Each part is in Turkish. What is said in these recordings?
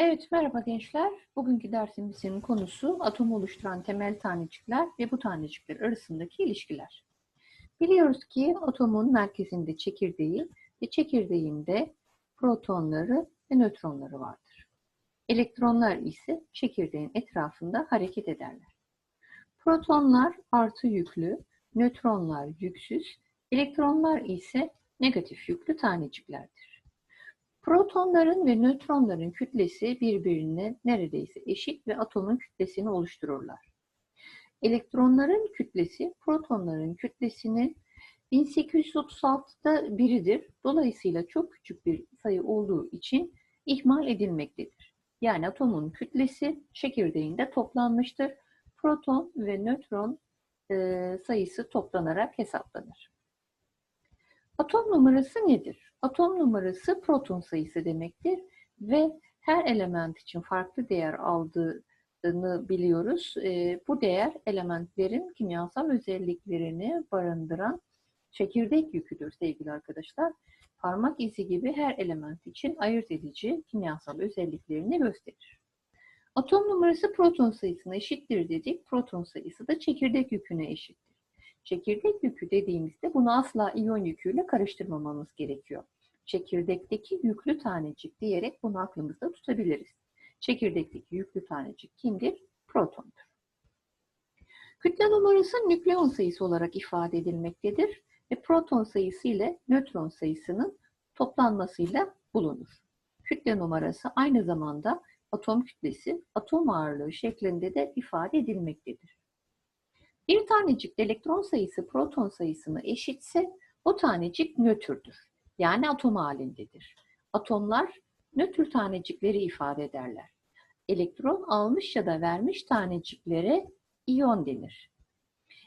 Evet, merhaba gençler. Bugünkü dersimizin konusu atomu oluşturan temel tanecikler ve bu tanecikler arasındaki ilişkiler. Biliyoruz ki atomun merkezinde çekirdeği ve çekirdeğinde protonları ve nötronları vardır. Elektronlar ise çekirdeğin etrafında hareket ederler. Protonlar artı yüklü, nötronlar yüksüz, elektronlar ise negatif yüklü taneciklerdir. Protonların ve nötronların kütlesi birbirine neredeyse eşit ve atomun kütlesini oluştururlar. Elektronların kütlesi protonların kütlesinin 1836'da biridir. Dolayısıyla çok küçük bir sayı olduğu için ihmal edilmektedir. Yani atomun kütlesi çekirdeğinde toplanmıştır. Proton ve nötron e, sayısı toplanarak hesaplanır. Atom numarası nedir? Atom numarası proton sayısı demektir ve her element için farklı değer aldığını biliyoruz. E, bu değer elementlerin kimyasal özelliklerini barındıran çekirdek yüküdür sevgili arkadaşlar. Parmak izi gibi her element için ayırt edici kimyasal özelliklerini gösterir. Atom numarası proton sayısına eşittir dedik. Proton sayısı da çekirdek yüküne eşittir. Çekirdek yükü dediğimizde bunu asla iyon yüküyle karıştırmamamız gerekiyor. Çekirdekteki yüklü tanecik diyerek bunu aklımızda tutabiliriz. Çekirdekteki yüklü tanecik kimdir? Protondur. Kütle numarası nükleon sayısı olarak ifade edilmektedir ve proton sayısı ile nötron sayısının toplanmasıyla bulunur. Kütle numarası aynı zamanda atom kütlesi, atom ağırlığı şeklinde de ifade edilmektedir. Bir tanecikte elektron sayısı proton sayısına eşitse o tanecik nötrdür. Yani atom halindedir. Atomlar nötr tanecikleri ifade ederler. Elektron almış ya da vermiş taneciklere iyon denir.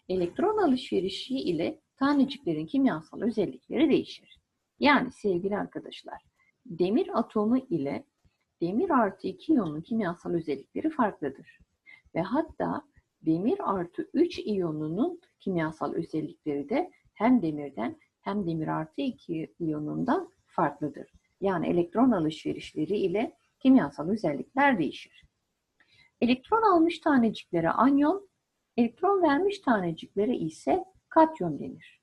Elektron alışverişi ile taneciklerin kimyasal özellikleri değişir. Yani sevgili arkadaşlar, demir atomu ile demir artı 2 iyonun kimyasal özellikleri farklıdır. Ve hatta demir artı 3 iyonunun kimyasal özellikleri de hem demirden hem demir artı 2 iyonundan farklıdır. Yani elektron alışverişleri ile kimyasal özellikler değişir. Elektron almış taneciklere anyon, elektron vermiş taneciklere ise katyon denir.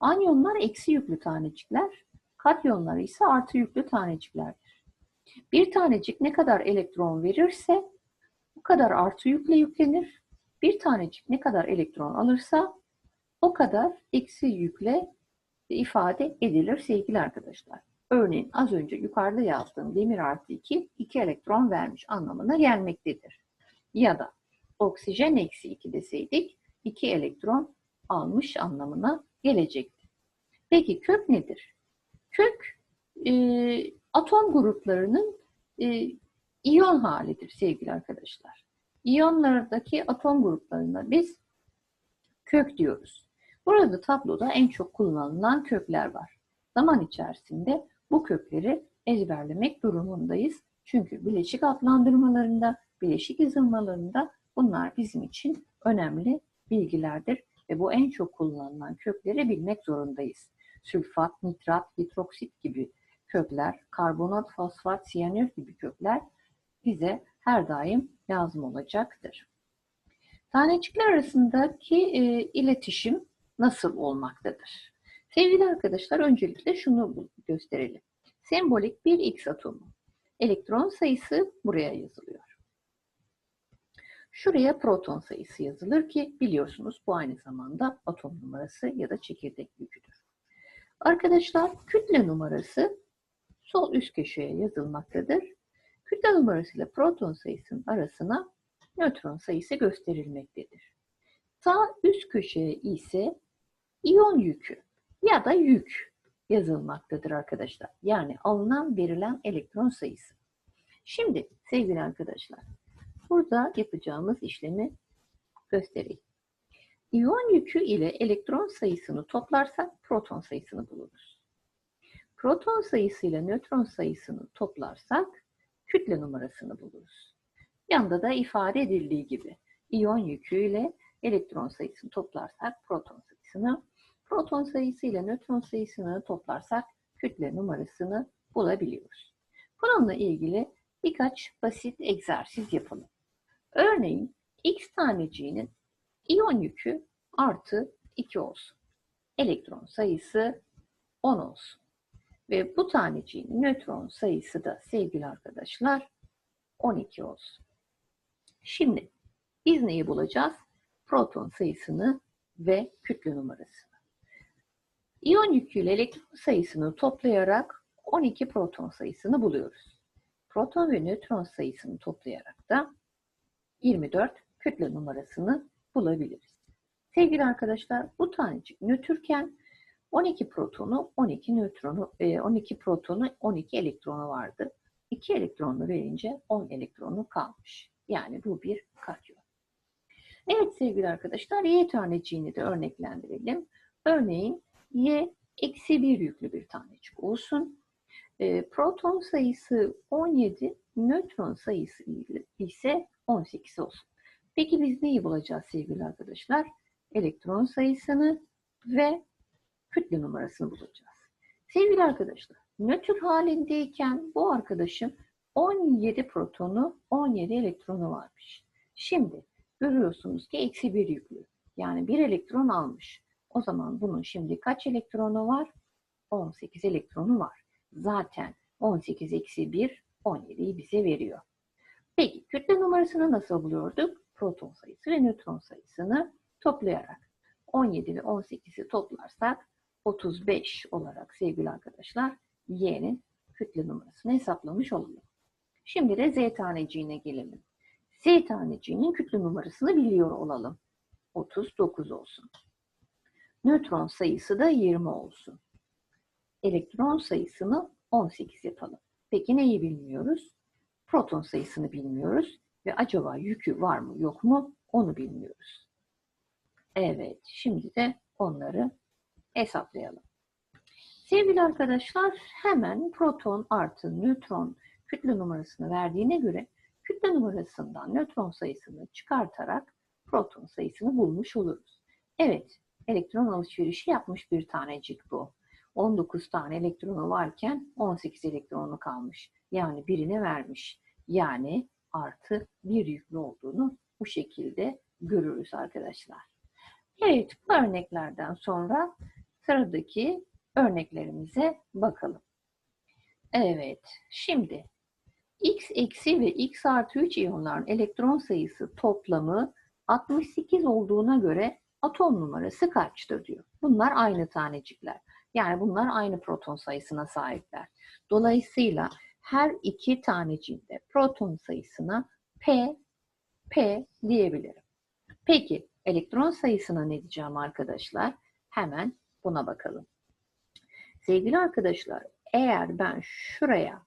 Anyonlar eksi yüklü tanecikler, katyonlar ise artı yüklü taneciklerdir. Bir tanecik ne kadar elektron verirse bu kadar artı yükle yüklenir bir tanecik ne kadar elektron alırsa o kadar eksi yükle ifade edilir sevgili arkadaşlar. Örneğin az önce yukarıda yazdığım demir artı 2, 2 elektron vermiş anlamına gelmektedir. Ya da oksijen eksi 2 deseydik 2 elektron almış anlamına gelecekti. Peki kök nedir? Kök e, atom gruplarının e, iyon halidir sevgili arkadaşlar. İyonlardaki atom gruplarına biz kök diyoruz. Burada tabloda en çok kullanılan kökler var. Zaman içerisinde bu kökleri ezberlemek durumundayız. Çünkü bileşik adlandırmalarında, bileşik yazılmalarında bunlar bizim için önemli bilgilerdir ve bu en çok kullanılan kökleri bilmek zorundayız. Sülfat, nitrat, hidroksit gibi kökler, karbonat, fosfat, siyanür gibi kökler bize her daim lazım olacaktır. Tanecikler arasındaki e, iletişim nasıl olmaktadır? Sevgili arkadaşlar öncelikle şunu gösterelim. Sembolik bir X atomu. Elektron sayısı buraya yazılıyor. Şuraya proton sayısı yazılır ki biliyorsunuz bu aynı zamanda atom numarası ya da çekirdek yüküdür. Arkadaşlar kütle numarası sol üst köşeye yazılmaktadır. Kütle numarası ile proton sayısının arasına nötron sayısı gösterilmektedir. Sağ üst köşeye ise iyon yükü ya da yük yazılmaktadır arkadaşlar. Yani alınan verilen elektron sayısı. Şimdi sevgili arkadaşlar burada yapacağımız işlemi göstereyim. İyon yükü ile elektron sayısını toplarsak proton sayısını buluruz. Proton sayısı ile nötron sayısını toplarsak kütle numarasını buluruz. Yanda da ifade edildiği gibi iyon yüküyle elektron sayısını toplarsak proton sayısını, proton sayısı ile nötron sayısını toplarsak kütle numarasını bulabiliyoruz. Bununla ilgili birkaç basit egzersiz yapalım. Örneğin X taneciğinin iyon yükü artı 2 olsun. Elektron sayısı 10 olsun. Ve bu taneciğin nötron sayısı da sevgili arkadaşlar 12 olsun. Şimdi biz neyi bulacağız? Proton sayısını ve kütle numarasını. İyon yüküyle elektron sayısını toplayarak 12 proton sayısını buluyoruz. Proton ve nötron sayısını toplayarak da 24 kütle numarasını bulabiliriz. Sevgili arkadaşlar bu tanecik nötrken 12 protonu, 12 nötronu, 12 e, protonu, 12 elektronu vardı. 2 elektronlu verince 10 elektronu kalmış. Yani bu bir katyon. Evet sevgili arkadaşlar Y taneciğini de örneklendirelim. Örneğin Y eksi 1 yüklü bir tanecik olsun. E, proton sayısı 17, nötron sayısı ise 18 olsun. Peki biz neyi bulacağız sevgili arkadaşlar? Elektron sayısını ve kütle numarasını bulacağız. Sevgili arkadaşlar, nötr halindeyken bu arkadaşın 17 protonu, 17 elektronu varmış. Şimdi görüyorsunuz ki eksi bir yüklü. Yani bir elektron almış. O zaman bunun şimdi kaç elektronu var? 18 elektronu var. Zaten 18 eksi 1, 17'yi bize veriyor. Peki kütle numarasını nasıl buluyorduk? Proton sayısı ve nötron sayısını toplayarak. 17 ve 18'i toplarsak 35 olarak sevgili arkadaşlar Y'nin kütle numarasını hesaplamış olalım. Şimdi de Z taneciğine gelelim. Z taneciğinin kütle numarasını biliyor olalım. 39 olsun. Nötron sayısı da 20 olsun. Elektron sayısını 18 yapalım. Peki neyi bilmiyoruz? Proton sayısını bilmiyoruz ve acaba yükü var mı yok mu onu bilmiyoruz. Evet, şimdi de onları hesaplayalım. Sevgili arkadaşlar, hemen proton artı nötron kütle numarasını verdiğine göre kütle numarasından nötron sayısını çıkartarak proton sayısını bulmuş oluruz. Evet, elektron alışverişi yapmış bir tanecik bu. 19 tane elektronu varken 18 elektronu kalmış. Yani birine vermiş. Yani artı bir yüklü olduğunu bu şekilde görürüz arkadaşlar. Evet, bu örneklerden sonra sıradaki örneklerimize bakalım. Evet, şimdi x eksi ve x artı 3 iyonların elektron sayısı toplamı 68 olduğuna göre atom numarası kaçtır diyor. Bunlar aynı tanecikler. Yani bunlar aynı proton sayısına sahipler. Dolayısıyla her iki tanecinde proton sayısına P, P diyebilirim. Peki elektron sayısına ne diyeceğim arkadaşlar? Hemen buna bakalım. Sevgili arkadaşlar eğer ben şuraya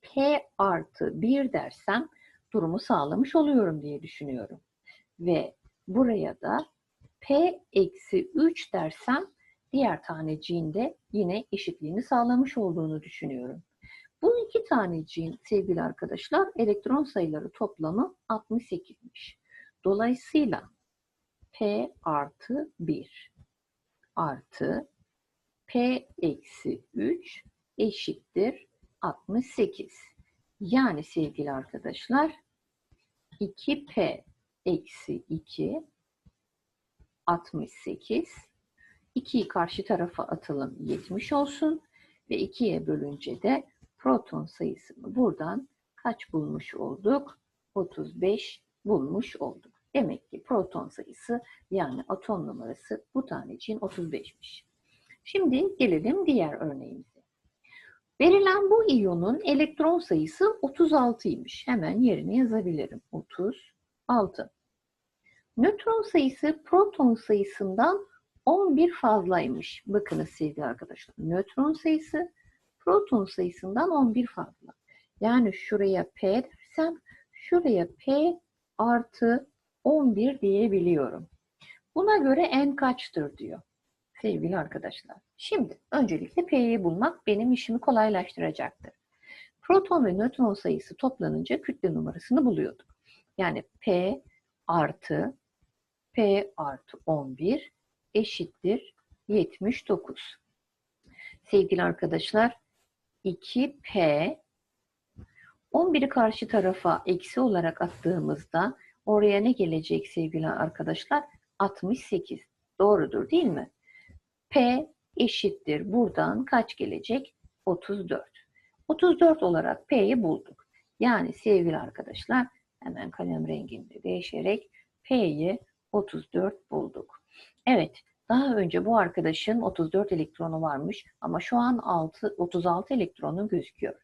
P artı 1 dersem durumu sağlamış oluyorum diye düşünüyorum. Ve buraya da P eksi 3 dersem diğer taneciğin de yine eşitliğini sağlamış olduğunu düşünüyorum. Bu iki taneciğin sevgili arkadaşlar elektron sayıları toplamı 68'miş. Dolayısıyla P artı 1 artı P eksi 3 eşittir 68. Yani sevgili arkadaşlar 2P eksi 2 68 2'yi karşı tarafa atalım 70 olsun ve 2'ye bölünce de proton sayısını buradan kaç bulmuş olduk? 35 bulmuş olduk. Demek ki proton sayısı yani atom numarası bu taneciğin 35'miş. Şimdi gelelim diğer örneğimize. Verilen bu iyonun elektron sayısı 36'ymış. Hemen yerine yazabilirim. 36. Nötron sayısı proton sayısından 11 fazlaymış. Bakınız sevgili arkadaşlar. Nötron sayısı proton sayısından 11 fazla. Yani şuraya P dersem şuraya P artı 11 diyebiliyorum. Buna göre n kaçtır diyor sevgili arkadaşlar. Şimdi öncelikle P'yi bulmak benim işimi kolaylaştıracaktır. Proton ve nötron sayısı toplanınca kütle numarasını buluyorduk. Yani P artı P artı 11 eşittir 79. Sevgili arkadaşlar 2P 11'i karşı tarafa eksi olarak attığımızda oraya ne gelecek sevgili arkadaşlar? 68. Doğrudur değil mi? P eşittir. Buradan kaç gelecek? 34. 34 olarak P'yi bulduk. Yani sevgili arkadaşlar hemen kalem renginde değişerek P'yi 34 bulduk. Evet daha önce bu arkadaşın 34 elektronu varmış ama şu an 6, 36 elektronu gözüküyor.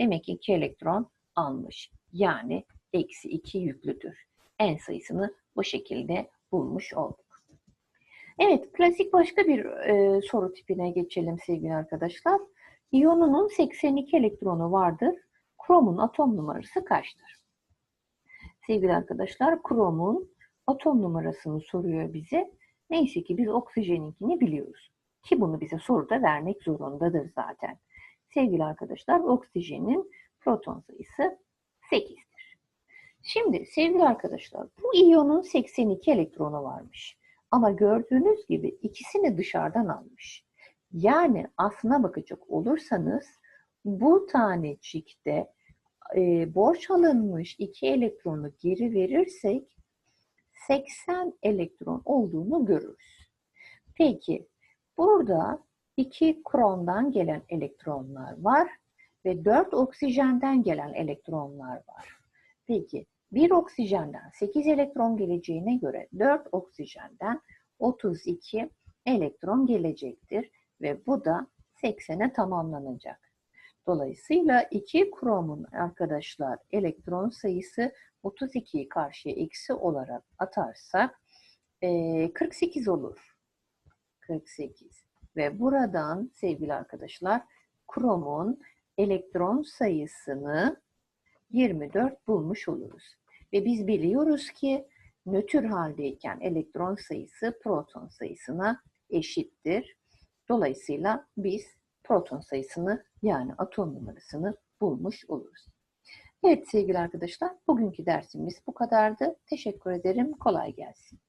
Demek ki 2 elektron almış. Yani eksi 2 yüklüdür. En sayısını bu şekilde bulmuş olduk. Evet, klasik başka bir e, soru tipine geçelim sevgili arkadaşlar. İyonunun 82 elektronu vardır. Kromun atom numarası kaçtır? Sevgili arkadaşlar, kromun atom numarasını soruyor bize. Neyse ki biz oksijeninkini biliyoruz. Ki bunu bize soruda vermek zorundadır zaten. Sevgili arkadaşlar, oksijenin proton sayısı 8'dir. Şimdi sevgili arkadaşlar, bu iyonun 82 elektronu varmış. Ama gördüğünüz gibi ikisini dışarıdan almış. Yani aslına bakacak olursanız bu tanecikte e, borç alınmış iki elektronu geri verirsek 80 elektron olduğunu görürüz. Peki burada 2 krondan gelen elektronlar var ve 4 oksijenden gelen elektronlar var. Peki bir oksijenden 8 elektron geleceğine göre 4 oksijenden 32 elektron gelecektir ve bu da 80'e tamamlanacak. Dolayısıyla 2 kromun arkadaşlar elektron sayısı 32'yi karşıya eksi olarak atarsak 48 olur. 48. Ve buradan sevgili arkadaşlar kromun elektron sayısını 24 bulmuş oluruz. Ve biz biliyoruz ki nötr haldeyken elektron sayısı proton sayısına eşittir. Dolayısıyla biz proton sayısını yani atom numarasını bulmuş oluruz. Evet sevgili arkadaşlar, bugünkü dersimiz bu kadardı. Teşekkür ederim. Kolay gelsin.